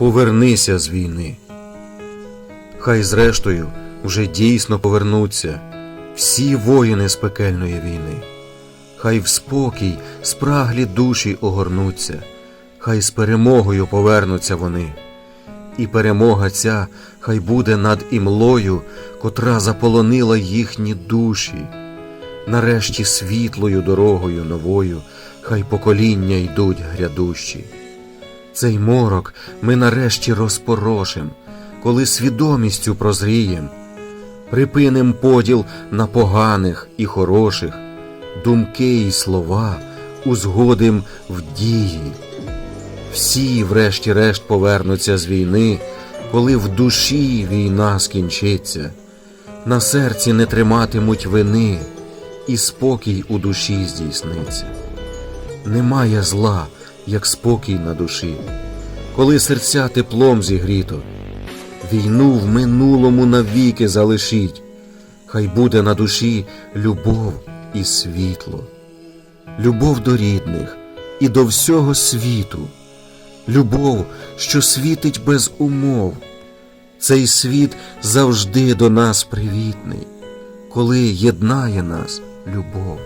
повернися з війни. Хай зрештою вже дійсно повернуться всі воїни з пекельної війни. Хай в спокій спраглі душі огорнуться, хай з перемогою повернуться вони. І перемога ця хай буде над імлою, котра заполонила їхні душі. Нарешті світлою дорогою новою, хай покоління йдуть грядущі. Цей морок ми нарешті розпорошим, коли свідомістю прозрієм, припиним поділ на поганих і хороших, думки і слова узгодим в дії. Всі, врешті-решт, повернуться з війни, коли в душі війна скінчиться, на серці не триматимуть вини, і спокій у душі здійсниться. Немає зла, як спокій на душі, коли серця теплом зігріто. Війну в минулому навіки залишіть, хай буде на душі любов і світло, любов до рідних і до всього світу, любов, що світить без умов. Цей світ завжди до нас привітний, коли єднає нас любов.